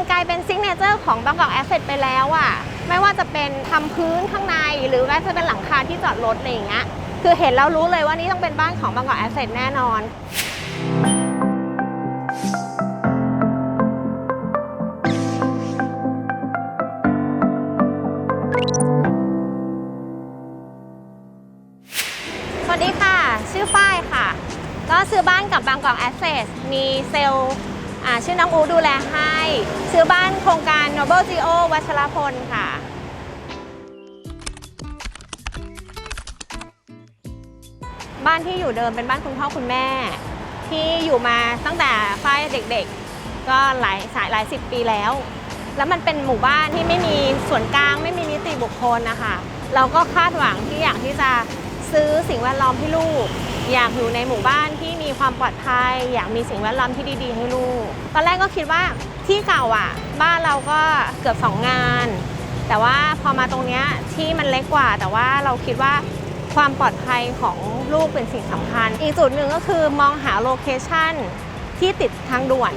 มันกลายเป็นซิกเนเจอร์ของบางกอกแอสเซทไปแล้วอะ่ะไม่ว่าจะเป็นทำพื้นข้างในหรือว่าจะเป็นหลังคาที่จอดรถอะไรอย่างเงี้ยคือเห็นแล้วรู้เลยว่านี่ต้องเป็นบ้านของบางกอกแอสเซทแน่นอนสวัสดีค่ะ ชื่อฝ้ายค่ะ ก็ซื้อบ้านกับบางกอกแอสเซสมีเซลล์ อ่าชื่อน้องอูดูแลให้ ซื้อบ้านโครงการ Noble Geo วัชรพลค่ะบ้านที่อยู่เดิมเป็นบ้านคุณพ่อคุณแม่ ที่อยู่มาตั้งแต่ฝ้ายเด็กๆ ก็หลายสายหลายสิบปีแล้ว แล้วมันเป็นหมู่บ้านที่ไม่มีส่วนกลางไม่มีนิติบุคคลนะคะ เราก็คาดหวังที่อยากที่จะซื้อสิ่งแวดล้อมให้ลูก อยากอยู่ในหมู่บ้านที่มีความปลอดภัย อยากมีสิ่งแวดล้อมที่ดีๆ ให้ลูก ตอนแรกก็คิดว่าที่เก่าอะ บ้านเราก็เกือบสองงาน แต่ว่าพอมาตรงเนี้ยที่มันเล็กกว่า แต่ว่าเราคิดว่าความปลอดภัยของลูกเป็นสิ่งสำคัญ อีกจุดหนึ่งก็คือมองหาโลเคชั่นที่ติดทางด่วน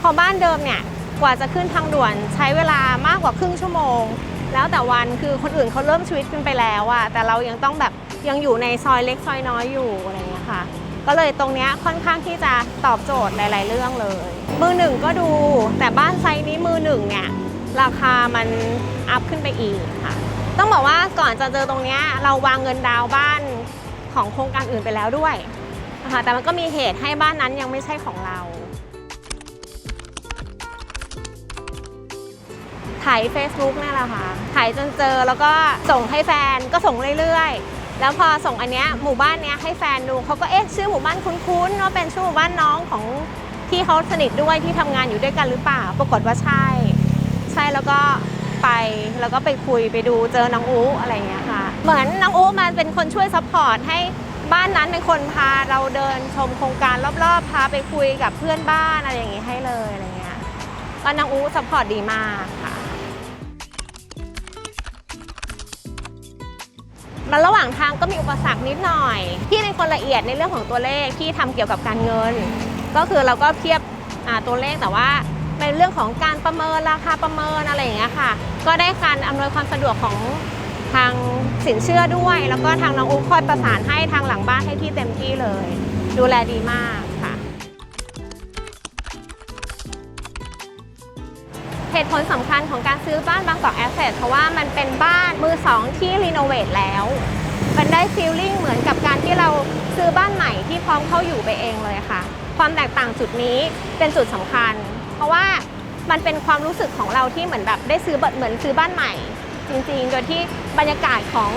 พอบ้านเดิมเนี่ยกว่าจะขึ้นทางด่วนใช้เวลามากกว่าครึ่งชั่วโมง แล้วแต่วันคือคนอื่นเขาเริ่มชีวิตกันไปแล้วอะแต่เรายังต้องแบบ ยังอยู่ในซอยเล็กซอยน้อยอยู่อะไรเงี้ยค่ะ ก็เลยตรงเนี้ยค่อนข้างที่จะตอบโจทย์หลาย ๆ เรื่องเลย มือหนึ่งก็ดู แต่บ้านไซส์นี้มือหนึ่งเนี่ยราคามันอัพขึ้นไปอีกค่ะ ต้องบอกว่าก่อนจะเจอตรงเนี้ยเราวางเงินดาวน์บ้านของโครงการอื่นไปแล้วด้วยนะคะแต่มันก็มีเหตุให้บ้านนั้นยังไม่ใช่ของเราถ่าย Facebook นี่แหละค่ะถ่ายจนเจอแล้วก็ส่งให้แฟนก็ส่งเรื่อยๆ แล้วพอส่งอันเนี้ยหมู่บ้านเนี้ยให้แฟนดูเขาก็เอ๊ะชื่อหมู่บ้านคุ้นๆว่าเป็นชื่อหมู่บ้านน้องของที่เขาสนิทด้วยที่ทำงานอยู่ด้วยกันหรือเปล่า ปรากฏว่าใช่ ใช่แล้วก็ไปแล้วก็ไปคุยไปดูเจอน้องอูอะไรเงี้ยค่ะ เหมือนน้องอูมาเป็นคนช่วยซัพพอร์ตให้บ้านนั้นเป็นคนพาเราเดินชมโครงการรอบๆ พาไปคุยกับเพื่อนบ้านอะไรอย่างงี้ให้เลยอะไรเงี้ยก็น้องอูซัพพอร์ตดีมากค่ะ มันระหว่างทางก็มีอุปสรรคนิดหน่อย พี่เป็นคนละเอียดในเรื่องของตัวเลขที่ทำเกี่ยวกับการเงิน ก็คือเราก็เทียบตัวเลขแต่ว่าเป็นเรื่องของการประเมินราคาประเมินอะไรอย่างเงี้ยค่ะ ก็ได้การอำนวยความสะดวกของทางสินเชื่อด้วย แล้วก็ทางน้องอุ๊คอยประสานให้ทางหลังบ้านให้ที่เต็มที่เลย ดูแลดีมาก เหตุผลสำคัญของการซื้อบ้านบางกอกแอสเซทเพราะว่ามันเป็นบ้านมือสองที่รีโนเวทแล้ว มันได้ฟีลลิ่งเหมือนกับการที่เราซื้อบ้านใหม่ที่พร้อมเข้าอยู่ไปเองเลยค่ะ ความแตกต่างจุดนี้เป็นจุดสำคัญ เพราะว่ามันเป็นความรู้สึกของเราที่เหมือนแบบได้ซื้อบบเหมือนซื้อบ้านใหม่ จริงๆ โดยที่บรรยากาศของ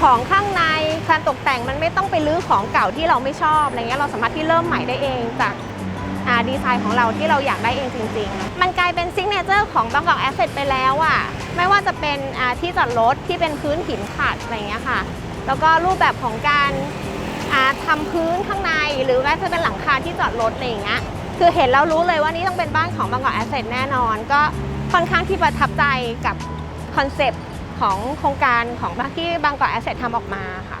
ของข้างในการตกแต่งมันไม่ต้องไปรื้อของเก่าที่เราไม่ชอบอะไรเงี้ยเราสามารถที่เริ่มใหม่ได้เองจาก ดีไซน์ของเราที่เราอยากได้เองจริง ๆ มันกลายเป็นซิกเนเจอร์ของบางกอกแอสเซทไปแล้วอะ่ะไม่ว่าจะเป็นที่จอดรถที่เป็นพื้นหินขัดอะไรเงี้ยค่ะ แล้วก็รูปแบบของการอ่าทำพื้นข้างในหรือว่าจะเป็นหลังคาที่จอดรถอะไรเงี้ยคือเห็นแล้วรู้เลยว่านี่ต้องเป็นบ้านของบางกอกแอสเซทแน่นอน ก็ค่อนข้างที่ประทับใจกับคอนเซปต์ของโครงการของที่บางกอกแอสเซททำออกมาค่ะ